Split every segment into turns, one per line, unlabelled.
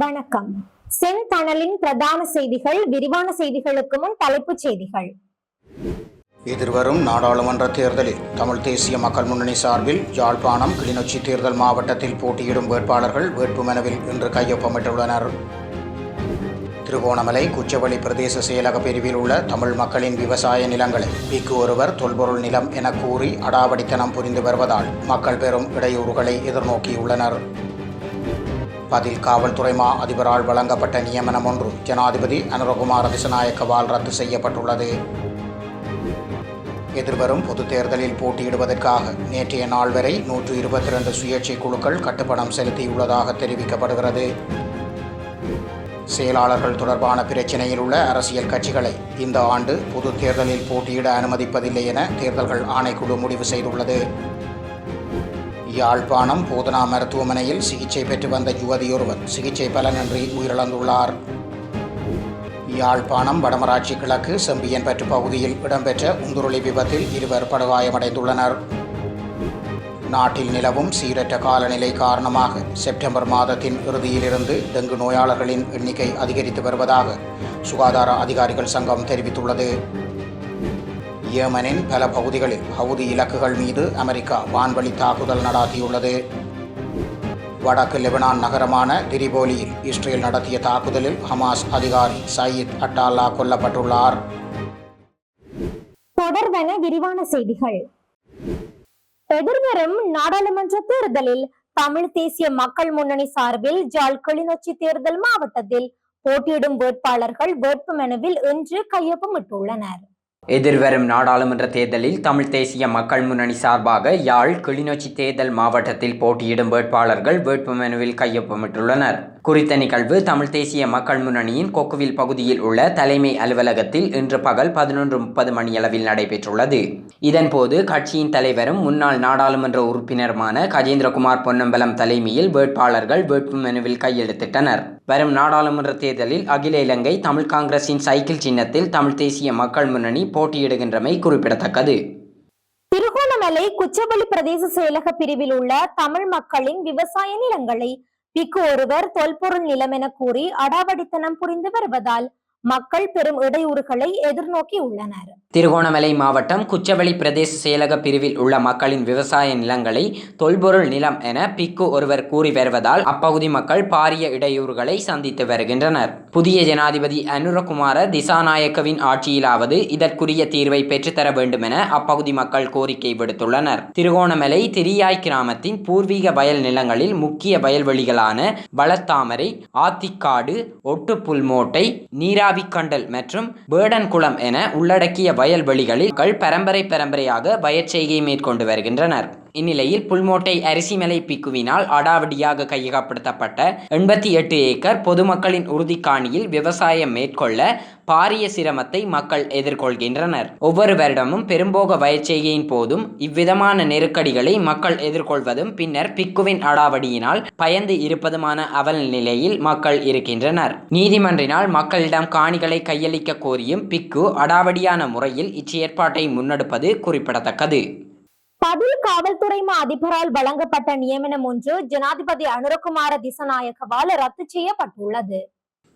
வணக்கம். செந்தணலின் பிரதான செய்திகள் விரிவான செய்திகளுக்கு முன் தலைப்புச் செய்திகள்.
எதிர்வரும் நாடாளுமன்ற தேர்தலில் தமிழ் தேசிய மக்கள் முன்னணி சார்பில் யாழ்ப்பாணம் கிளிநொச்சி தேர்தல் மாவட்டத்தில் போட்டியிடும் வேட்பாளர்கள் வேட்புமனுவில் இன்று கையொப்பமிட்டுள்ளனர். திருகோணமலை குச்சவெளி பிரதேச செயலக பிரிவில் உள்ள தமிழ் மக்களின் விவசாய நிலங்களை பிக்கு ஒருவர் தொல்பொருள் நிலம் என கூறி அடாவடித்தனம் புரிந்து வருவதால் மக்கள் பெரும் இடையூறுகளை எதிர்நோக்கியுள்ளனர். பதில் காவல்துறை மா அதிபரால் வழங்கப்பட்ட நியமனம் ஒன்று ஜனாதிபதி அனுரகுமார் திசநாயக்கவால் ரத்து செய்யப்பட்டுள்ளது. எதிர்வரும் பொது தேர்தலில் போட்டியிடுவதற்காக நேற்றைய நாள் வரை நூற்று இருபத்தி ரெண்டு சுயேட்சை குழுக்கள் கட்டுப்பணம் செலுத்தியுள்ளதாக தெரிவிக்கப்படுகிறது. செயலாளர்கள் தொடர்பான பிரச்சினையில் உள்ள அரசியல் கட்சிகளை இந்த ஆண்டு பொது தேர்தலில் போட்டியிட அனுமதிப்பதில்லை என தேர்தல்கள் ஆணைக்குழு முடிவு செய்துள்ளது. யாழ்ப்பாணம் போதனா மருத்துவமனையில் சிகிச்சை பெற்று வந்த யுவதியொருவர் சிகிச்சை பலனின்றி உயிரிழந்துள்ளார். யாழ்ப்பாணம் வடமராட்சி கிழக்கு செம்பியன்பற்று பகுதியில் இடம்பெற்ற உந்துருளி விபத்தில் இருவர் படுகாயமடைந்துள்ளனர். நாட்டில் நிலவும் சீரற்ற காலநிலை காரணமாக செப்டம்பர் மாதத்தின் இறுதியிலிருந்து டெங்கு நோயாளர்களின் எண்ணிக்கை அதிகரித்து வருவதாக சுகாதார அதிகாரிகள் சங்கம் தெரிவித்துள்ளது. யேமனின் பல பகுதிகளில் ஹவுதி இலக்குகள் மீது அமெரிக்கா வான்வழி தாக்குதல் நடாத்தியுள்ளது. வடக்கு லெபனான் நகரமான திரிபோலியில் இஸ்ரேல் நடத்திய தாக்குதலில் ஹமாஸ் அதிகாரி சயீத் அட்டால்லா கொல்லப்பட்டுள்ளார்.
தொடர்வன விரிவான செய்திகள். எதிர்வரும் நாடாளுமன்ற தேர்தலில் தமிழ் தேசிய மக்கள் முன்னணி சார்பில் ஜால் கிளிநொச்சி தேர்தல் மாவட்டத்தில் போட்டியிடும் வேட்பாளர்கள் வேட்புமனுவில் இன்று கையொப்பமிட்டுள்ளனர்.
எதிர்வரும் நாடாளுமன்ற தேர்தலில் தமிழ் தேசிய மக்கள் முன்னணி சார்பாக யாழ் கிளிநொச்சி தேர்தல் மாவட்டத்தில் போட்டியிடும் வேட்பாளர்கள் வேட்புமனுவில் கையொப்பமிட்டுள்ளனர். குறித்த நிகழ்வு தமிழ் தேசிய மக்கள் முன்னணியின் கொக்குவில் பகுதியில் உள்ள தலைமை அலுவலகத்தில் இன்று பகல் பதினொன்று முப்பது மணியளவில் நடைபெற்றுள்ளது. இதன்போது கட்சியின் தலைவரும் முன்னாள் நாடாளுமன்ற உறுப்பினருமான கஜேந்திரகுமார் பொன்னம்பலம் தலைமையில் வேட்பாளர்கள் வேட்புமனுவில் கையெழுத்திட்டனர். வரும் நாடாளுமன்ற தேர்தலில் அகில இலங்கை தமிழ் காங்கிரசின் சைக்கிள் சின்னத்தில் தமிழ் தேசிய மக்கள் முன்னணி போட்டியிடுகின்றமை குறிப்பிடத்தக்கது.
திருகோணமலை குச்சவெளி பிரதேச செயலக பிரிவில் உள்ள தமிழ் மக்களின் விவசாய நிலங்களை பிக்கு ஒருவர் தொல்பொருள் நிலம் என கூறி அடாவடித்தனம் புரிந்து வருவதால் மக்கள் பெரும் இடையூறுகளை எதிர்நோக்கி உள்ளனர்.
திருகோணமலை மாவட்டம் குச்சவெளி பிரதேச செயலக பிரிவில் உள்ள மக்களின் விவசாய நிலங்களை தொல்பொருள் நிலம் என பிக்கு ஒருவர் கூறி வருவதால் அப்பகுதி மக்கள் பாரிய இடையூறுகளை சந்தித்து வருகின்றனர். புதிய ஜனாதிபதி அனுரகுமார திசாநாயக்கவின் ஆட்சியிலாவது இதற்குரிய தீர்வை பெற்றுத்தர வேண்டும் என அப்பகுதி மக்கள் கோரிக்கை விடுத்துள்ளனர். திருகோணமலை திரியாய் கிராமத்தின் பூர்வீக வயல் நிலங்களில் முக்கிய வயல்வெளிகளான வளத்தாமரை ஆத்திக்காடு ஒட்டுப்புல்மோட்டை கண்டல் மற்றும் வேடன்குளம் என உள்ளடக்கிய வயல்வெளிகளில் மக்கள் பரம்பரை பரம்பரையாக பயிர்ச்செய்கை மேற்கொண்டு வருகின்றனர். இந்நிலையில் புல்மோட்டை அரிசிமலை பிக்குவினால் அடாவடியாக கையகப்படுத்தப்பட்ட எண்பத்தி எட்டு ஏக்கர் பொதுமக்களின் உறுதிக்காணியில் விவசாயம் மேற்கொள்ள பாரிய சிரமத்தை மக்கள் எதிர்கொள்கின்றனர். ஒவ்வொரு வருடமும் பெரும்போக வயற்செய்கையின் போதும் இவ்விதமான நெருக்கடிகளை மக்கள் எதிர்கொள்வதும் பின்னர் பிக்குவின் அடாவடியினால் பயந்து இருப்பதுமான அவல் நிலையில் மக்கள் இருக்கின்றனர். நீதிமன்றினால் மக்களிடம் காணிகளை கையளிக்க கோரியும் பிக்கு அடாவடியான முறையில் இச்செயற்பாட்டை முன்னெடுப்பது குறிப்பிடத்தக்கது.
பதில் காவல்துறை மா அதிபரால் வழங்கப்பட்ட நியமனம் ஒன்று ஜனாதிபதி அனுரகுமார திசநாயகவால் ரத்து செய்யப்பட்டுள்ளது.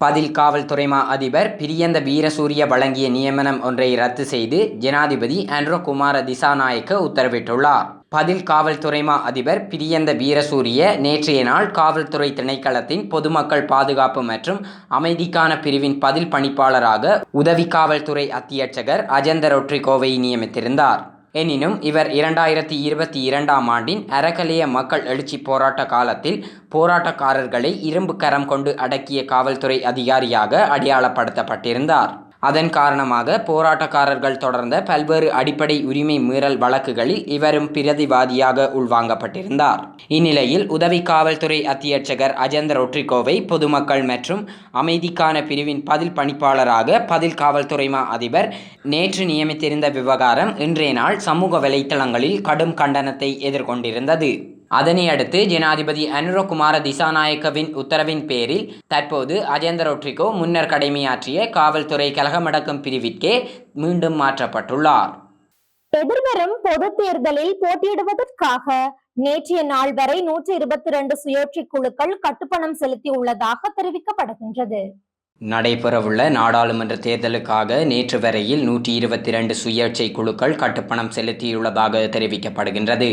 பதில் காவல்துறை மா அதிபர் பிரியந்த வீரசூரிய வழங்கிய நியமனம் ஒன்றை ரத்து செய்து ஜனாதிபதி அனுரகுமார திசாநாயக்க உத்தரவிட்டுள்ளார். பதில் காவல்துறை மா அதிபர் பிரியந்த வீரசூரிய நேற்றைய நாள் காவல்துறை திணைக்களத்தின் பொதுமக்கள் பாதுகாப்பு மற்றும் அமைதிக்கான பிரிவின் பதில் பணிப்பாளராக உதவி காவல்துறை அத்தியட்சகர் அஜந்த ரொட்ரிகோவை நியமித்திருந்தார். எனினும் இவர் இரண்டாயிரத்தி இருபத்தி இரண்டாம் ஆண்டின் அறகலைய மக்கள் எழுச்சி போராட்ட காலத்தில் போராட்டக்காரர்களை இரும்பு கரம் கொண்டு அடக்கிய காவல்துறை அதிகாரியாக அடையாளப்படுத்தப்பட்டிருந்தார். அதன் காரணமாக போராட்டக்காரர்கள் தொடர்ந்த பல்வேறு அடிப்படை உரிமை மீறல் வழக்குகளில் இவரும் பிரதிவாதியாக உள்வாங்கப்பட்டிருந்தார். இந்நிலையில் உதவி காவல்துறை அத்தியட்சகர் அஜந்த ரொட்ரிகோவை பொதுமக்கள் மற்றும் அமைதிக்கான பிரிவின் பதில் பணிப்பாளராக பதில் காவல்துறை மா அதிபர் நேற்று நியமித்திருந்த விவகாரம் இன்றைய நாள் சமூக வலைத்தளங்களில் கடும் கண்டனத்தை எதிர்கொண்டிருந்தது. அதனை அடுத்து ஜனாதிபதி அனுரகுமார திசாநாயக்கவின் உத்தரவின் பேரில் தற்போது அஜேந்திர ரொட்ரிகோ முன்னர் கடமையாற்றிய காவல்துறை கலகமடக்கும் பிரிவிற்கே மீண்டும் மாற்றப்பட்டுள்ளார்.
எதிர்வரும் பொது தேர்தலில் போட்டியிடுவதற்காக நேற்றைய நாள் வரை நூற்றி இருபத்தி இரண்டு சுயேட்சை குழுக்கள் கட்டுப்பணம் செலுத்தி உள்ளதாக தெரிவிக்கப்படுகின்றது.
நடைபெறவுள்ள நாடாளுமன்ற தேர்தலுக்காக நேற்று வரையில் நூற்றி இருபத்தி இரண்டு சுயேட்சை குழுக்கள் கட்டுப்பணம் செலுத்தியுள்ளதாக தெரிவிக்கப்படுகின்றது.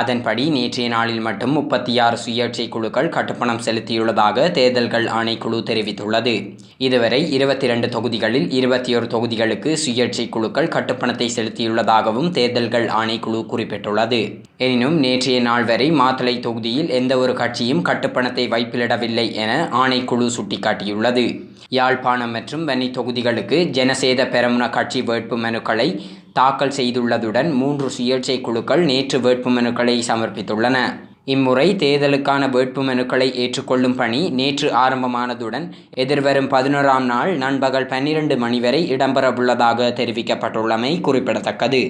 அதன்படி நேற்றைய நாளில் மட்டும் முப்பத்தி ஆறு சுயேட்சை குழுக்கள் கட்டுப்பணம் செலுத்தியுள்ளதாக தேர்தல்கள் ஆணைக்குழு தெரிவித்துள்ளது. இதுவரை இருபத்தி இரண்டு தொகுதிகளில் இருபத்தி ஒரு தொகுதிகளுக்கு சுயேட்சை குழுக்கள் கட்டுப்பணத்தை செலுத்தியுள்ளதாகவும் தேர்தல்கள் ஆணைக்குழு குறிப்பிட்டுள்ளது. எனினும் நேற்றைய நாள் வரை மாத்தளை தொகுதியில் எந்த ஒரு கட்சியும் கட்டுப்பணத்தை வைப்பிலிடவில்லை என ஆணைக்குழு சுட்டிக்காட்டியுள்ளது. யாழ்ப்பாணம் மற்றும் வன்னி தொகுதிகளுக்கு ஜனசேத பெரமுன கட்சி வேட்பு மனுக்களை தாக்கல் செய்துள்ளதுடன் மூன்று சுயேட்சை குழுக்கள் நேற்று வேட்பு மனுக்களை சமர்ப்பித்துள்ளன. இம்முறை தேர்தலுக்கான வேட்பு மனுக்களை ஏற்றுக்கொள்ளும் பணி நேற்று ஆரம்பமானதுடன் எதிர்வரும் பதினோராம் நாள் நண்பகல் பன்னிரண்டு மணி வரை இடம்பெறவுள்ளதாக தெரிவிக்கப்பட்டுள்ளமை குறிப்பிடத்தக்கது.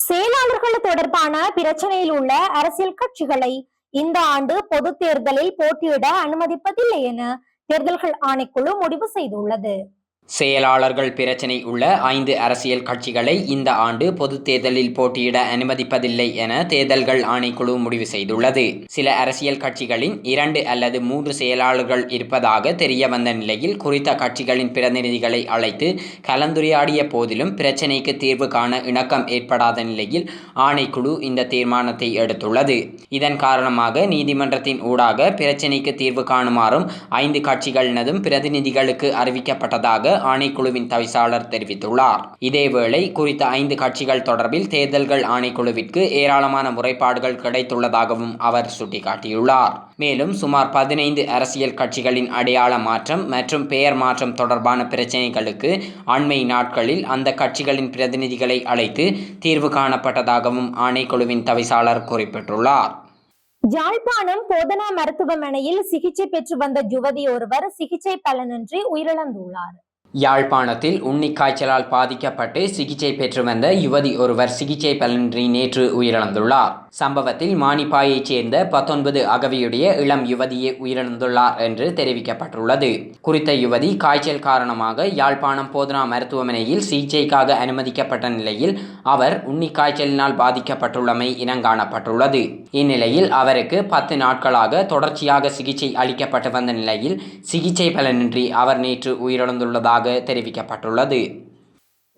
செயலாளர்கள் தொடர்பான பிரச்சனையில் உள்ள அரசியல் கட்சிகளை இந்த ஆண்டு பொது தேர்தலில் போட்டியிட அனுமதிப்பதில்லை என தேர்தல்கள் ஆணைக்குழு முடிவு செய்துள்ளது.
செயலாளர்கள் பிரச்சினை உள்ள ஐந்து அரசியல் கட்சிகளை இந்த ஆண்டு பொது தேர்தலில் போட்டியிட அனுமதிப்பதில்லை என தேர்தல்கள் ஆணைக்குழு முடிவு செய்துள்ளது. சில அரசியல் கட்சிகளின் இரண்டு அல்லது மூன்று செயலாளர்கள் இருப்பதாக தெரிய வந்த நிலையில் குறித்த கட்சிகளின் பிரதிநிதிகளை அழைத்து கலந்துரையாடிய போதிலும் பிரச்சினைக்கு தீர்வு காண இணக்கம் ஏற்படாத நிலையில் ஆணைக்குழு இந்த தீர்மானத்தை எடுத்துள்ளது. இதன் காரணமாக நீதிமன்றத்தின் ஊடாக பிரச்சினைக்கு தீர்வு காணுமாறும் ஐந்து கட்சிகளினதும் பிரதிநிதிகளுக்கு அறிவிக்கப்பட்டதாக ஆணைக்குழுவின் தவிசாளர் தெரிவித்துள்ளார். இதேவேளை குறித்த ஐந்து கட்சிகள் தொடர்பில் தேர்தல்கள் ஆணைக்குழுவிற்கு ஏராளமான முறைப்பாடுகள் கிடைத்துள்ளதாகவும் அவர் சுட்டிக்காட்டியுள்ளார். மேலும் சுமார் பதினைந்து அரசியல் கட்சிகளின் அடையாள மாற்றம் மற்றும் பெயர் மாற்றம் தொடர்பான பிரச்சினைகளுக்கு அண்மை நாட்களில் அந்த கட்சிகளின் பிரதிநிதிகளை அழைத்து தீர்வு காணப்பட்டதாகவும் ஆணைக்குழுவின் தவிசாளர் குறிப்பிட்டுள்ளார்.
யாழ்ப்பாணம் போதனா மருத்துவமனையில் சிகிச்சை பெற்று வந்த யுவதி ஒருவர் சிகிச்சை பலனின்றி உயிரிழந்துள்ளார்.
யாழ்ப்பாணத்தில் உண்ணிக்காய்ச்சலால் பாதிக்கப்பட்டு சிகிச்சை பெற்று வந்த யுவதி ஒருவர் சிகிச்சை பலனின்றி நேற்று உயிரிழந்துள்ளார். சம்பவத்தில் மானிப்பாயைச் சேர்ந்த பத்தொன்பது அகவியுடைய இளம் யுவதியே உயிரிழந்துள்ளார் என்று தெரிவிக்கப்பட்டுள்ளது. குறித்த யுவதி காய்ச்சல் காரணமாக யாழ்ப்பாணம் போதனா மருத்துவமனையில் சிகிச்சைக்காக அனுமதிக்கப்பட்ட நிலையில் அவர் உண்ணிக்காய்ச்சலினால் பாதிக்கப்பட்டுள்ளமை இனங்காணப்பட்டுள்ளது. இந்நிலையில் அவருக்கு பத்து நாட்களாக தொடர்ச்சியாக சிகிச்சை அளிக்கப்பட்டு வந்த நிலையில் சிகிச்சை பலனின்றி அவர் நேற்று உயிரிழந்துள்ளதாக தெரிவிக்கப்பட்டுள்ளது.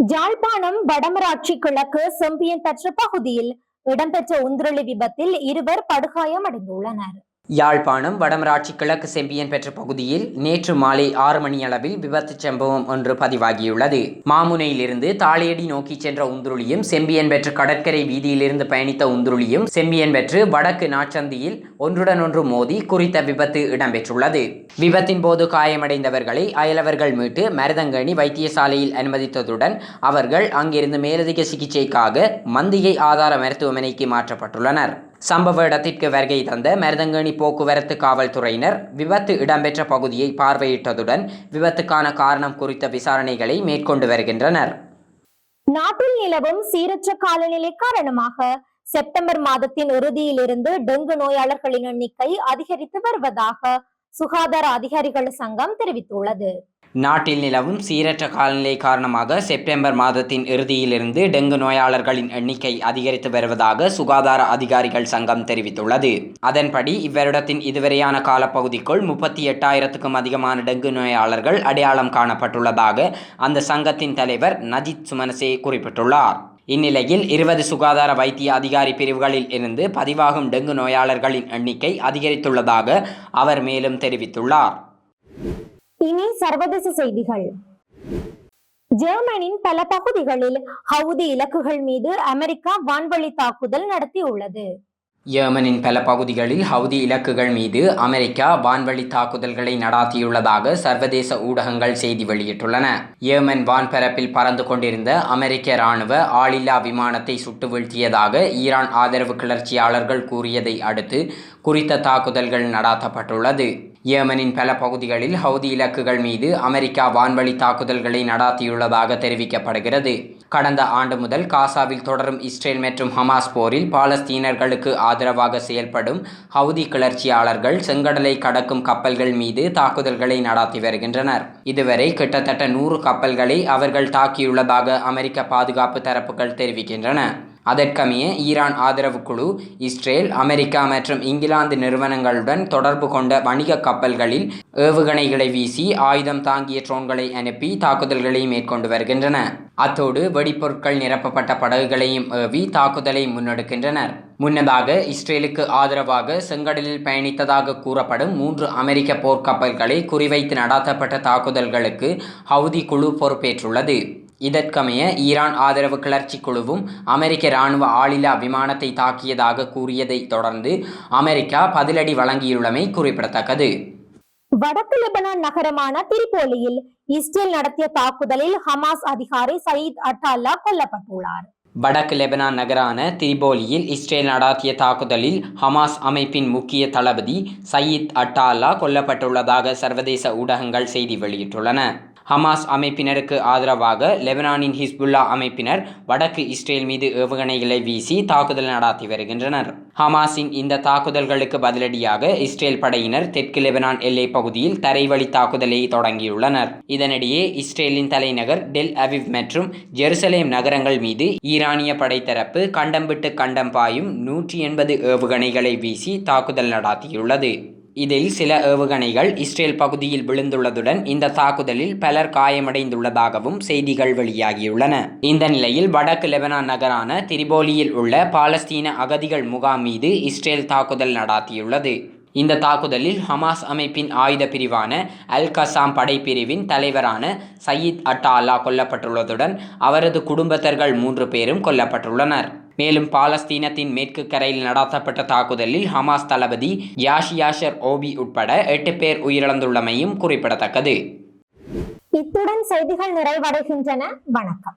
யாழ்ப்பாணம் வடமராட்சி கிழக்கு செம்பியன் தற்ற பகுதியில் இடம்பெற்ற உந்துருளி விபத்தில் இருவர் படுகாயமடைந்துள்ளனர்.
யாழ்ப்பாணம் வடமராட்சி கிழக்கு செம்பியன் பெற்ற பகுதியில் நேற்று மாலை ஆறு மணியளவில் விபத்து சம்பவம் ஒன்று பதிவாகியுள்ளது. மாமுனையிலிருந்து தாளையடி நோக்கி சென்ற உந்துருளியும் செம்பியன் பெற்று கடற்கரை வீதியிலிருந்து பயணித்த உந்துருளியும் செம்பியன் பெற்று வடக்கு நாச்சந்தியில் ஒன்றுடன் ஒன்று மோதி குறித்த விபத்து இடம்பெற்றுள்ளது. விபத்தின் போது காயமடைந்தவர்களை அயலவர்கள் மீட்டு மருதங்கணி வைத்தியசாலையில் அனுமதித்ததுடன் அவர்கள் அங்கிருந்து மேலதிக சிகிச்சைக்காக மந்திகை ஆதார மருத்துவமனைக்கு மாற்றப்பட்டுள்ளனர். சம்பவ இடத்திற்கு வருகை தந்த மருதங்கணி போக்குவரத்து காவல்துறையினர் விபத்து இடம்பெற்ற பகுதியை பார்வையிட்டதுடன் விபத்துக்கான காரணம் குறித்த விசாரணைகளை மேற்கொண்டு வருகின்றனர்.
நாட்டில் நிலவும் சீரற்ற காலநிலை காரணமாக செப்டம்பர் மாதத்தின் இறுதியிலிருந்து டெங்கு நோயாளர்களின் எண்ணிக்கை அதிகரித்து வருவதாக சுகாதார அதிகாரிகள் சங்கம் தெரிவித்துள்ளது.
நாட்டில் நிலவும் சீரற்ற காலநிலை காரணமாக செப்டம்பர் மாதத்தின் இறுதியிலிருந்து டெங்கு நோயாளர்களின் எண்ணிக்கை அதிகரித்து வருவதாக சுகாதார அதிகாரிகள் சங்கம் தெரிவித்துள்ளது. அதன்படி இவ்வருடத்தின் இதுவரையான காலப்பகுதிக்குள் முப்பத்தி எட்டாயிரத்துக்கும் அதிகமான டெங்கு நோயாளர்கள் அடையாளம் காணப்பட்டுள்ளதாக அந்த சங்கத்தின் தலைவர் நஜித் சுமனசே குறிப்பிட்டுள்ளார். இந்நிலையில் இருபது சுகாதார வைத்திய அதிகாரி பிரிவுகளில் இருந்து பதிவாகும் டெங்கு நோயாளர்களின் எண்ணிக்கை அதிகரித்துள்ளதாக அவர் மேலும் தெரிவித்துள்ளார்.
இனி சர்வதேச செய்திகள். ஜெர்மனின் பல பகுதிகளில் ஹவுதி இலக்குகள் மீது அமெரிக்கா வான்வழி தாக்குதல் நடத்தியுள்ளது.
ஏமனின் பல பகுதிகளில் ஹவுதி இலக்குகள் மீது அமெரிக்கா வான்வழி தாக்குதல்களை நடாத்தியுள்ளதாக சர்வதேச ஊடகங்கள் செய்தி வெளியிட்டுள்ளன. ஏமன் வான்பரப்பில் பறந்து கொண்டிருந்த அமெரிக்க இராணுவ ஆளில்லா விமானத்தை சுட்டு வீழ்த்தியதாக ஈரான் ஆதரவு கிளர்ச்சியாளர்கள் கூறியதை அடுத்து குறித்த தாக்குதல்கள் நடாத்தப்பட்டுள்ளது. யேமனின் பல பகுதிகளில் ஹவுதி இலக்குகள் மீது அமெரிக்கா வான்வழி தாக்குதல்களை நடாத்தியுள்ளதாக தெரிவிக்கப்படுகிறது. கடந்த ஆண்டு முதல் காசாவில் தொடரும் இஸ்ரேல் மற்றும் ஹமாஸ் போரில் பாலஸ்தீனர்களுக்கு ஆதரவாக செயல்படும் ஹவுதி கிளர்ச்சியாளர்கள் செங்கடலை கடக்கும் கப்பல்கள் மீது தாக்குதல்களை நடாத்தி வருகின்றனர். இதுவரை கிட்டத்தட்ட நூறு கப்பல்களை அவர்கள் தாக்கியுள்ளதாக அமெரிக்க பாதுகாப்பு தரப்புகள் தெரிவிக்கின்றன. அதற்கமைய ஈரான் ஆதரவு குழு இஸ்ரேல் அமெரிக்கா மற்றும் இங்கிலாந்து நிறுவனங்களுடன் தொடர்பு கொண்ட வணிக கப்பல்களில் ஏவுகணைகளை வீசி ஆயுதம் தாங்கிய ட்ரோன்களை அனுப்பி தாக்குதல்களை மேற்கொண்டு வருகின்றன. அத்தோடு வெடிப்பொருட்கள் நிரப்பப்பட்ட படகுகளையும் ஏவி தாக்குதலை முன்னெடுக்கின்றனர். முன்னதாக இஸ்ரேலுக்கு ஆதரவாக செங்கடலில் பயணித்ததாக கூறப்படும் மூன்று அமெரிக்க போர்க்கப்பல்களை குறிவைத்து நடாத்தப்பட்ட தாக்குதல்களுக்கு ஹவுதி குழு பொறுப்பேற்றுள்ளது. இதற்கமைய ஈரான் ஆதரவு கிளர்ச்சி குழுவும் அமெரிக்க இராணுவ ஆளில்லா விமானத்தை தாக்கியதாக கூறியதை தொடர்ந்து அமெரிக்கா பதிலடி வழங்கியுள்ளமை குறிப்பிடத்தக்கது.
வடக்கு லெபனான் நகரமான திரிபோலியில் இஸ்ரேல் நடத்திய தாக்குதலில் ஹமாஸ் அதிகாரி சயீத் அட்டால்லா கொல்லப்பட்டுள்ளார்.
வடக்கு லெபனான் நகரான திரிபோலியில் இஸ்ரேல் நடாத்திய தாக்குதலில் ஹமாஸ் அமைப்பின் முக்கிய தளபதி சயீத் அட்டால்லா கொல்லப்பட்டுள்ளதாக சர்வதேச ஊடகங்கள் செய்தி வெளியிட்டுள்ளன. ஹமாஸ் அமைப்பினருக்கு ஆதரவாக லெபனானின் ஹிஸ்புல்லா அமைப்பினர் வடக்கு இஸ்ரேல் மீது ஏவுகணைகளை வீசி தாக்குதல் நடாத்தி வருகின்றனர். ஹமாஸின் இந்த தாக்குதல்களுக்கு பதிலடியாக இஸ்ரேல் படையினர் தெற்கு லெபனான் எல்லை பகுதியில் தரைவழி தாக்குதலை தொடங்கியுள்ளனர். இதனிடையே இஸ்ரேலின் தலைநகர் டெல் அவிவ் மற்றும் ஜெருசலேம் நகரங்கள் மீது ஈரானிய படைத்தரப்பு கண்டம் விட்டு கண்டம் பாயும் நூற்றி எண்பது ஏவுகணைகளை வீசி தாக்குதல் நடாத்தியுள்ளது. இதில் சில ஏவுகணைகள் இஸ்ரேல் பகுதியில் விழுந்துள்ளதுடன் இந்த தாக்குதலில் பலர் காயமடைந்துள்ளதாகவும் செய்திகள் வெளியாகியுள்ளன. இந்த நிலையில் வடக்கு லெபனான் நகரான திரிபோலியில் உள்ள பாலஸ்தீன அகதிகள் முகாம் மீது இஸ்ரேல் தாக்குதல் நடாத்தியுள்ளது. இந்த தாக்குதலில் ஹமாஸ் அமைப்பின் ஆயுத பிரிவான அல் கசாம் படைப்பிரிவின் தலைவரான சயீத் அட்டாலா கொல்லப்பட்டுள்ளதுடன் அவரது குடும்பத்தர்கள் மூன்று பேரும் கொல்லப்பட்டுள்ளனர். மேலும் பாலஸ்தீனத்தின் மேற்கு கரையில் நடாத்தப்பட்ட தாக்குதலில் ஹமாஸ் தளபதி யாஷியாஷர் ஓபி உட்பட எட்டு பேர் உயிரிழந்துள்ளமையும் குறிப்பிடத்தக்கது.
இத்துடன் செய்திகள் நிறைவடைகின்றன. வணக்கம்.